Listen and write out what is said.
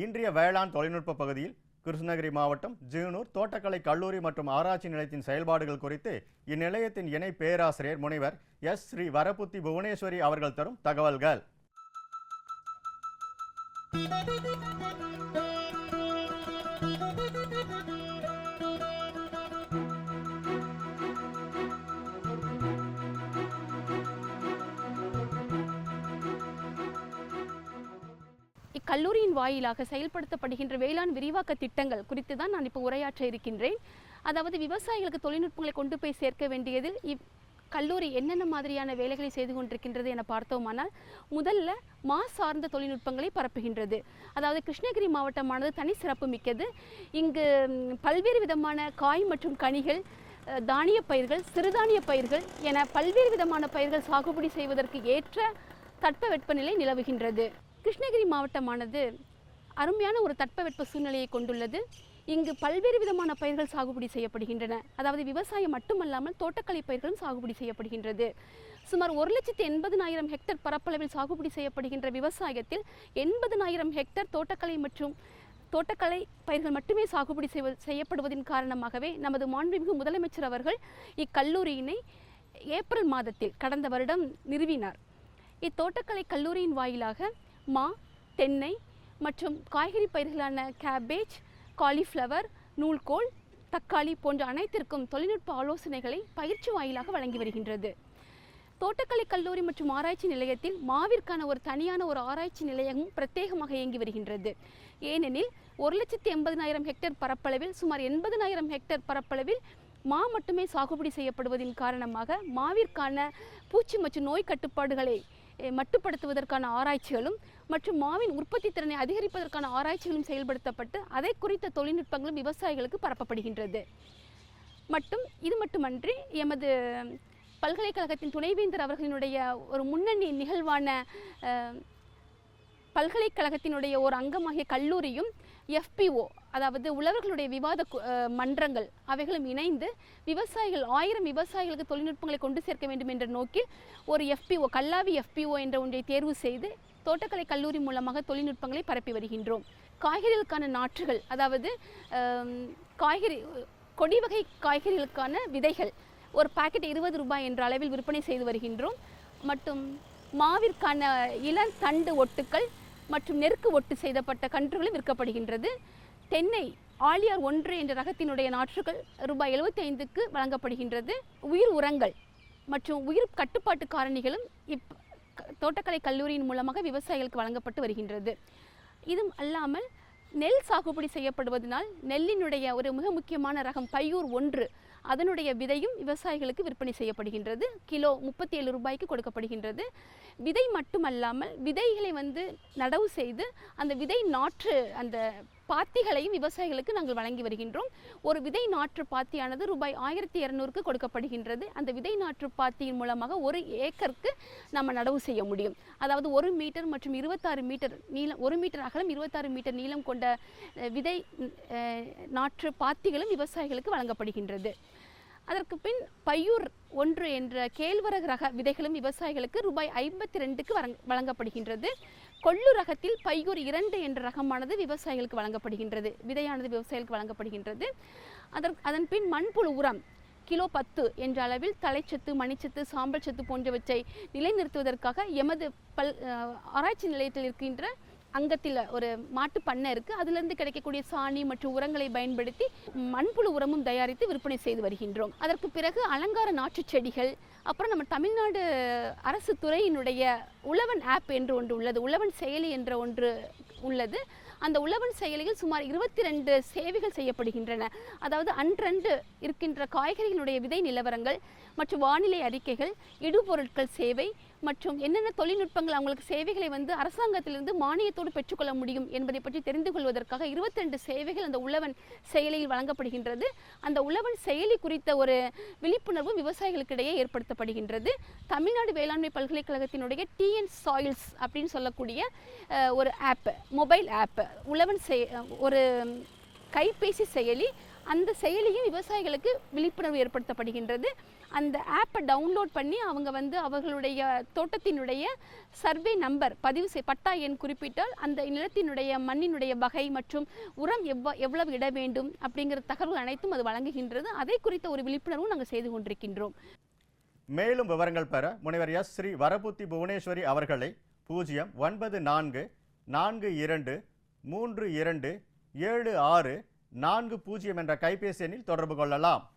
இன்றைய வேளாண் தொழில்நுட்ப பகுதியில் கிருஷ்ணகிரி மாவட்டம் ஜீனூர் தோட்டக்கலை கல்லூரி மற்றும் ஆராய்ச்சி நிலையத்தின் செயல்பாடுகள் குறித்து இந்நிலையத்தின் இணை பேராசிரியர் முனைவர் எஸ். ஸ்ரீ. வரப்புத்தி புவனேஸ்வரி அவர்கள் தரும் தகவல்கள். இக்கல்லூரியின் வாயிலாக செயல்படுத்தப்படுகின்ற வேளாண் விரிவாக்க திட்டங்கள் குறித்து தான் நான் இப்போ உரையாற்ற இருக்கின்றேன். அதாவது விவசாயிகளுக்கு தொழில்நுட்பங்களை கொண்டு போய் சேர்க்க வேண்டியதில் இவ் கல்லூரி என்னென்ன மாதிரியான வேலைகளை செய்து கொண்டிருக்கின்றது என பார்த்தோமானால் முதல்ல மா சார்ந்த தொழில்நுட்பங்களை பரப்புகின்றது. அதாவது கிருஷ்ணகிரி மாவட்டமானது தனி சிறப்பு மிக்கது. இங்கு பல்வேறு விதமான காய் மற்றும் கனிகள் தானிய பயிர்கள் சிறுதானிய பயிர்கள் என பல்வேறு விதமான பயிர்கள் சாகுபடி செய்வதற்கு ஏற்ற தட்பவெப்பநிலை நிலவுகின்றது. கிருஷ்ணகிரி மாவட்டமானது அருமையான ஒரு தட்பவெப்ப சூழ்நிலையை கொண்டுள்ளது. இங்கு பல்வேறு விதமான பயிர்கள் சாகுபடி செய்யப்படுகின்றன. அதாவது விவசாயம் மட்டுமல்லாமல் தோட்டக்கலை பயிர்களும் சாகுபடி செய்யப்படுகின்றது. சுமார் ஒரு லட்சத்து எண்பதுனாயிரம் ஹெக்டர் பரப்பளவில் சாகுபடி செய்யப்படுகின்ற விவசாயத்தில் எண்பதனாயிரம் ஹெக்டர் தோட்டக்கலை மற்றும் தோட்டக்கலை பயிர்கள் மட்டுமே சாகுபடி செய்வ செய்யப்படுவதின் காரணமாகவே நமது மாண்புமிகு முதலமைச்சர் அவர்கள் இக்கல்லூரியினை ஏப்ரல் மாதத்தில் கடந்த வருடம் நிறுவினார். இத்தோட்டக்கலை கல்லூரியின் வாயிலாக மா தென்னை மற்றும் காய்கறி பயிர்களான கேபேஜ் காலிஃப்ளவர் நூல்கோல் தக்காளி போன்ற அனைத்திற்கும் தொழில்நுட்ப ஆலோசனைகளை பயிற்சி வாயிலாக வழங்கி வருகின்றது. தோட்டக்கலை கல்லூரி மற்றும் ஆராய்ச்சி நிலையத்தில் மாவிற்கான ஒரு தனியான ஒரு ஆராய்ச்சி நிலையமும் பிரத்யேகமாக இயங்கி வருகின்றது. ஏனெனில் ஒரு லட்சத்தி எண்பதினாயிரம் ஹெக்டேர் பரப்பளவில் சுமார் எண்பதனாயிரம் ஹெக்டேர் பரப்பளவில் மா மட்டுமே சாகுபடி செய்யப்படுவதின் காரணமாக மாவிற்கான பூச்சி மற்றும் நோய் கட்டுப்பாடுகளை மட்டுப்படுத்துவதற்கான ஆராய்ச்சிகளும் மற்றும் மாவின் உற்பத்தி திறனை அதிகரிப்பதற்கான ஆராய்ச்சிகளும் செயல்படுத்தப்பட்டு அதை குறித்த தொழில்நுட்பங்களும் விவசாயிகளுக்கு பரப்பப்படுகின்றது. மட்டும் இது மட்டுமன்றி எமது பல்கலைக்கழகத்தின் துணைவேந்தர் அவர்களினுடைய ஒரு முன்னணி நிகழ்வான பல்கலைக்கழகத்தினுடைய ஒரு அங்கமாகிய கல்லூரியும் எஃபிஓ அதாவது உழவர்களுடைய விவாத மன்றங்கள் அவைகளும் இணைந்து விவசாயிகள் ஆயிரம் விவசாயிகளுக்கு தொழில்நுட்பங்களை கொண்டு சேர்க்க வேண்டும் என்ற நோக்கில் ஒரு எஃபிஓ கல்லாவி எஃபிஓ என்ற ஒன்றை தேர்வு செய்து தோட்டக்கலை கல்லூரி மூலமாக தொழில்நுட்பங்களை பரப்பி வருகின்றோம். காய்கறிகளுக்கான நாற்றுகள் அதாவது காய்கறி கொடி வகை காய்கறிகளுக்கான விதைகள் ஒரு பாக்கெட் இருபது ரூபாய் என்ற அளவில் விற்பனை செய்து வருகின்றோம். மற்றும் மாவிற்கான இளம் தண்டு ஒட்டுக்கள் மற்றும் நெருக்கு ஒட்டு செய்தப்பட்ட கன்றுகளும் விற்கப்படுகின்றது. தென்னை ஆலியார் ஒன்று என்ற ரகத்தினுடைய நாற்றுகள் ரூபாய் 75க்கு வழங்கப்படுகின்றது. உயிர் உரங்கள் மற்றும் உயிர் கட்டுப்பாட்டு காரணிகளும் இப் தோட்டக்கலை கல்லூரியின் மூலமாக விவசாயிகளுக்கு வழங்கப்பட்டு வருகின்றது. இதுவும் அல்லாமல் நெல் சாகுபடி செய்யப்படுவதனால் நெல்லினுடைய ஒரு மிக முக்கியமான ரகம் பையூர் ஒன்று. அதனுடைய விதையும் விவசாயிகளுக்கு விற்பனை செய்யப்படுகின்றது. கிலோ முப்பத்தி ஏழு ரூபாய்க்கு கொடுக்கப்படுகின்றது. விதை மட்டுமல்லாமல் விதைகளை வந்து நடவு செய்து அந்த விதை நாற்று அந்த பாத்திகளையும் விவசாயிகளுக்கு நாங்கள் வழங்கி வருகின்றோம். ஒரு விதை நாற்று பாத்தியானது ரூபாய் ஆயிரத்தி இரநூறுக்கு கொடுக்கப்படுகின்றது. அந்த விதை நாற்று பாத்தியின் மூலமாக ஒரு ஏக்கருக்கு நம்ம நடவு செய்ய முடியும். அதாவது ஒரு மீட்டர் மற்றும் இருபத்தாறு மீட்டர் நீளம் ஒரு மீட்டர் அகலம் இருபத்தாறு மீட்டர் நீளம் கொண்ட விதை நாற்று பாத்திகளும் விவசாயிகளுக்கு வழங்கப்படுகின்றது. அதற்கு பின் பையூர் ஒன்று என்ற கேழ்வரகு ரக விதைகளும் விவசாயிகளுக்கு ரூபாய் ஐம்பத்தி ரெண்டுக்கு வழங்கப்படுகின்றது. கொள்ளு ரகத்தில் பையூர் இரண்டு என்ற ரகமானது விவசாயிகளுக்கு வழங்கப்படுகின்றது. விதையானது விவசாயிகளுக்கு வழங்கப்படுகின்றது. அதற்கு அதன் பின் மண்புழு உரம் கிலோ பத்து என்ற அளவில் தலைச்சத்து மணிச்சத்து சாம்பல் சத்து போன்றவற்றை நிலைநிறுத்துவதற்காக எமது பல் ஆராய்ச்சி நிலையத்தில் இருக்கின்ற அங்கத்தில் ஒரு மாட்டு பண்ணை இருக்குது அதிலிருந்து கிடைக்கக்கூடிய சாணி மற்றும் உரங்களை பயன்படுத்தி மண்புழு உரமும் தயாரித்து விற்பனை செய்து வருகின்றோம். அதற்கு பிறகு அலங்கார நாற்று செடிகள் அப்புறம் நம்ம தமிழ்நாடு அரசு துறையினுடைய உழவன் ஆப் என்று ஒன்று உள்ளது. உழவன் செயலி என்ற ஒன்று உள்ளது. அந்த உழவன் செயலியில் சுமார் இருபத்தி ரெண்டு சேவைகள் செய்யப்படுகின்றன. அதாவது அன்றன்று இருக்கின்ற காய்கறிகளுடைய விதை நிலவரங்கள் மற்றும் வானிலை அறிக்கைகள் இடுபொருட்கள் சேவை மற்றும் என்னென்ன தொழில்நுட்பங்கள் அவங்களுக்கு சேவைகளை வந்து அரசாங்கத்திலிருந்து மானியத்தோடு பெற்றுக்கொள்ள முடியும் என்பதை பற்றி தெரிந்து கொள்வதற்காக 22 சேவைகள் அந்த உழவன் செயலியில் வழங்கப்படுகின்றது. அந்த உழவன் செயலி குறித்த ஒரு விழிப்புணர்வு விவசாயிகளுக்கிடையே ஏற்படுத்தப்படுகின்றது. தமிழ்நாடு வேளாண்மை பல்கலைக்கழகத்தினுடைய டிஎன் சாயில்ஸ் அப்படின்னு சொல்லக்கூடிய ஒரு ஆப் மொபைல் ஆப் உழவன் செய ஒரு கைபேசி செயலி அந்த செயலியும் விவசாயிகளுக்கு விழிப்புணர்வு ஏற்படுத்தப்படுகின்றது. அந்த ஆப்பை டவுன்லோட் பண்ணி அவங்க வந்து அவர்களுடைய தோட்டத்தினுடைய சர்வே நம்பர் பதிவு செய் பட்டா எண் குறிப்பிட்டால் அந்த நிலத்தினுடைய மண்ணினுடைய வகை மற்றும் உரம் எவ்வ எவ்வளவு இட வேண்டும் அப்படிங்கிற தகவல்கள் அனைத்தும் அது வழங்குகின்றது. அதை குறித்த ஒரு விழிப்புணர்வும் நாங்கள் செய்து கொண்டிருக்கின்றோம். மேலும் விவரங்கள் பெற முனைவர் எஸ். ஸ்ரீ. வரபுத்தி புவனேஸ்வரி அவர்களை பூஜ்ஜியம் ஒன்பது நான்கு நான்கு இரண்டு மூன்று இரண்டு ஏழு ஆறு நான்கு பூஜ்ஜியம் என்ற கைபேசி எண்ணில் தொடர்பு கொள்ளலாம்.